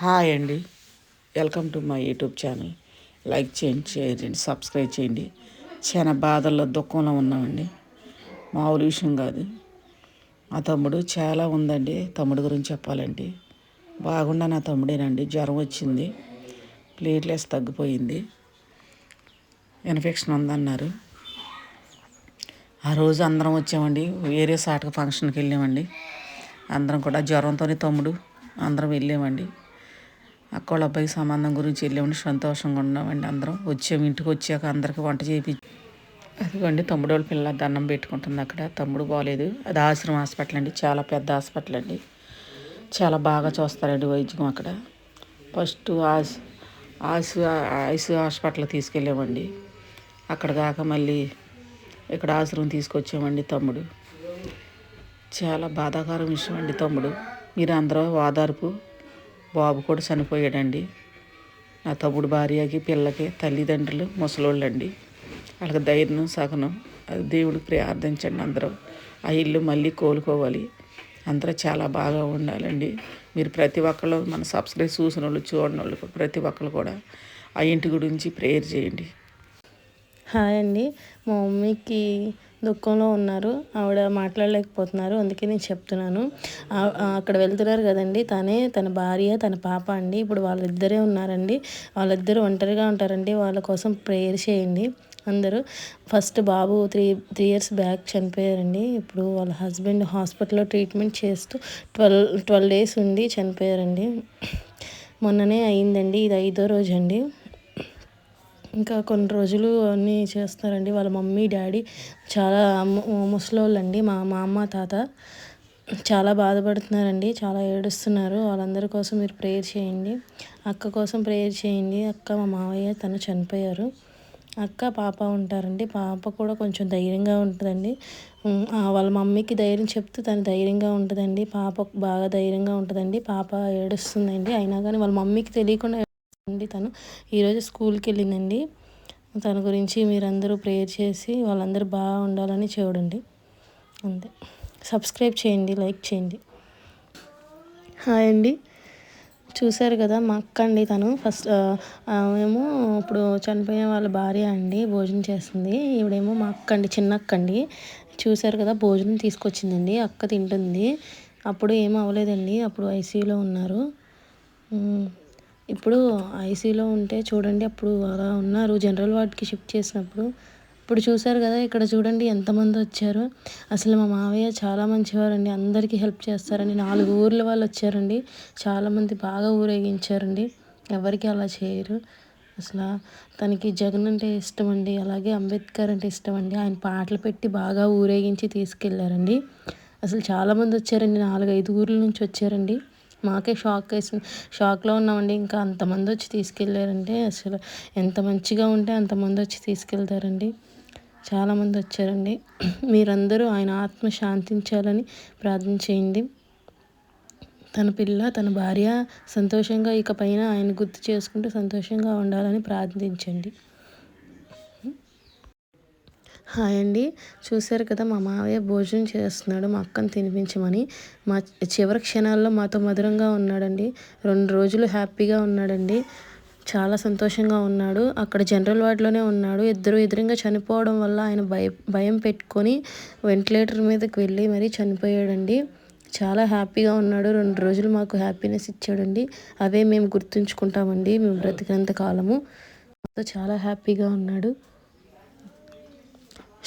Hi అండి. Welcome to my YouTube channel. Like చేయండి share చేయండి సబ్స్క్రైబ్ చేయండి. చాలా బాధల్లో దుఃఖంలో ఉన్నామండి. మామూలు విషయం కాదు. మా తమ్ముడు చాలా ఉందండి. తమ్ముడు గురించి చెప్పాలంటే. బాగుండా నా తమ్ముడేనండి. జ్వరం వచ్చింది. ప్లేట్లెస్ తగ్గిపోయింది. ఇన్ఫెక్షన్ ఉందన్నారు. ఆ రోజు అందరం వచ్చామండి. వేరే సాటక ఫంక్షన్కి వెళ్ళామండి. అందరం కూడా జ్వరంతోనే తమ్ముడు. అందరం వెళ్ళామండి. అక్క అబ్బాయి సంబంధం గురించి వెళ్ళామండి. సంతోషంగా ఉన్నామండి అందరం. వచ్చాము ఇంటికి వచ్చాక అందరికి వంట చేయించి అదిగోండి తమ్ముడు వాళ్ళ పిల్ల దండం పెట్టుకుంటుంది అక్కడ. తమ్ముడు బాగలేదు అది ఆశ్రమ హాస్పిటల్ అండి. చాలా పెద్ద హాస్పిటల్ అండి. చాలా బాగా చూస్తారండి వైద్యం అక్కడ. ఫస్ట్ ఆస్ ఆసు ఐసు హాస్పిటల్ తీసుకెళ్ళామండి. అక్కడ కాక మళ్ళీ ఇక్కడ ఆశ్రమం తీసుకొచ్చామండి తమ్ముడు. చాలా బాధాకరం విషయం అండి తమ్ముడు. మీరు అందరూ ఓదార్పు బాబు కూడా చనిపోయాడండి. నా తమ్ముడు భార్యకి పిల్లకి తల్లిదండ్రులు ముసలోళ్ళండి. వాళ్ళకి ధైర్యం సగనం అది దేవుడికి ప్రార్థించండి అందరం. ఆ ఇల్లు మళ్ళీ కోలుకోవాలి. అందరూ చాలా బాగా ఉండాలండి. మీరు ప్రతి ఒక్కళ్ళు మన సబ్స్క్రైబ్ చూసిన వాళ్ళు చూడని వాళ్ళు ప్రతి ఒక్కరు కూడా ఆ ఇంటి గురించి ప్రేయర్ చేయండి. హాయ్ అండి. మా మమ్మీకి దుఃఖంలో ఉన్నారు. ఆవిడ మాట్లాడలేకపోతున్నారు. అందుకే నేను చెప్తున్నాను. అక్కడ వెళ్తున్నారు కదండి. తనే తన భార్య తన పాప అండి. ఇప్పుడు వాళ్ళిద్దరే ఉన్నారండి. వాళ్ళిద్దరూ ఒంటరిగా ఉంటారండి. వాళ్ళ కోసం ప్రేయర్ చేయండి అందరూ. ఫస్ట్ బాబు త్రీ త్రీ ఇయర్స్ బ్యాక్ చనిపోయారండి. ఇప్పుడు వాళ్ళ హస్బెండ్ హాస్పిటల్లో ట్రీట్మెంట్ చేస్తూ ట్వెల్వ్ ట్వెల్వ్ డేస్ ఉండి చనిపోయారండి. మొన్ననే అయిందండి. ఇది ఐదో రోజు అండి ఇంకా కొన్ని రోజులు అన్నీ చేస్తారండి. వాళ్ళ మమ్మీ డాడీ చాలా ముసలోళ్ళండి. మా మా అమ్మ తాత చాలా బాధపడుతున్నారండి. చాలా ఏడుస్తున్నారు. వాళ్ళందరి కోసం మీరు ప్రేయర్ చేయండి. అక్క కోసం ప్రేయర్ చేయండి. అక్క మా మావయ్య తను చనిపోయారు. అక్క పాప ఉంటారండి. పాప కూడా కొంచెం ధైర్యంగా ఉంటుందండి. వాళ్ళ మమ్మీకి ధైర్యం చెప్తూ తను ధైర్యంగా ఉంటుందండి. పాప బాగా ధైర్యంగా ఉంటుందండి. పాప ఏడుస్తుందండి. అయినా కానీ వాళ్ళ మమ్మీకి తెలియకుండా అండి తను. ఈరోజు స్కూల్కి వెళ్ళిందండి. తన గురించి మీరందరూ ప్రేయర్ చేసి వాళ్ళందరూ బాగా ఉండాలని చూడండి అంతే. సబ్స్క్రైబ్ చేయండి లైక్ చేయండి. హాయ్ అండి. చూశారు కదా మా అక్క అండి తను. ఫస్ట్ మేము ఇప్పుడు చనిపోయిన వాళ్ళ భార్య అండి భోజనం చేస్తుంది. ఈవిడేమో మా అక్క అండి చిన్న అక్క అండి. చూశారు కదా భోజనం తీసుకొచ్చిందండి అక్క తింటుంది. అప్పుడు ఏం అవ్వలేదండి అప్పుడు ఐసీయూలో ఉన్నారు. ఇప్పుడు ఐసీలో ఉంటే చూడండి అప్పుడు అలా ఉన్నారు. జనరల్ వార్డ్కి షిఫ్ట్ చేసినప్పుడు. ఇప్పుడు చూశారు కదా ఇక్కడ చూడండి ఎంతమంది వచ్చారు. అసలు మా మావయ్య చాలా మంచివారండి. అందరికీ హెల్ప్ చేస్తారండి. నాలుగు ఊర్ల వాళ్ళు వచ్చారండి. చాలామంది బాగా ఊరేగించారండి. ఎవరికి అలా చేయరు. అసలు తనకి జగన్ అంటే ఇష్టం అండి అలాగే అంబేద్కర్ అంటే ఇష్టం అండి ఆయన పాటలు పెట్టి బాగా ఊరేగించి తీసుకెళ్ళారండి. అసలు చాలామంది వచ్చారండి. నాలుగైదు ఊర్ల నుంచి వచ్చారండి. మాకే షాక్ వేసింది. షాక్లో ఉన్నామండి. ఇంకా అంతమంది వచ్చి తీసుకెళ్ళారంటే అసలు ఎంత మంచిగా ఉంటే అంతమంది వచ్చి తీసుకెళ్తారండి. చాలామంది వచ్చారండి. మీరందరూ ఆయన ఆత్మ శాంతించాలని ప్రార్థన చేయండి. తన పిల్ల తన భార్య సంతోషంగా ఇకపైన ఆయన గుర్తు చేసుకుంటూ సంతోషంగా ఉండాలని ప్రార్థించండి. హాయ్ అండి. చూశారు కదా మా మావయ్య భోజనం చేస్తున్నాడు మా అక్కను తినిపించమని. మా చివరి క్షణాల్లో మాతో మధురంగా ఉన్నాడండి. రెండు రోజులు హ్యాపీగా ఉన్నాడండి. చాలా సంతోషంగా ఉన్నాడు. అక్కడ జనరల్ వార్డులోనే ఉన్నాడు. ఇద్దరు ఎదురుగా చనిపోవడం వల్ల ఆయన భయ భయం పెట్టుకొని వెంటిలేటర్ మీదకి వెళ్ళి మరీ చనిపోయాడండి. చాలా హ్యాపీగా ఉన్నాడు. రెండు రోజులు మాకు హ్యాపీనెస్ ఇచ్చాడండి. అవే మేము గుర్తుంచుకుంటామండి. మేము బ్రతికినంత కాలము. మాతో చాలా హ్యాపీగా ఉన్నాడు.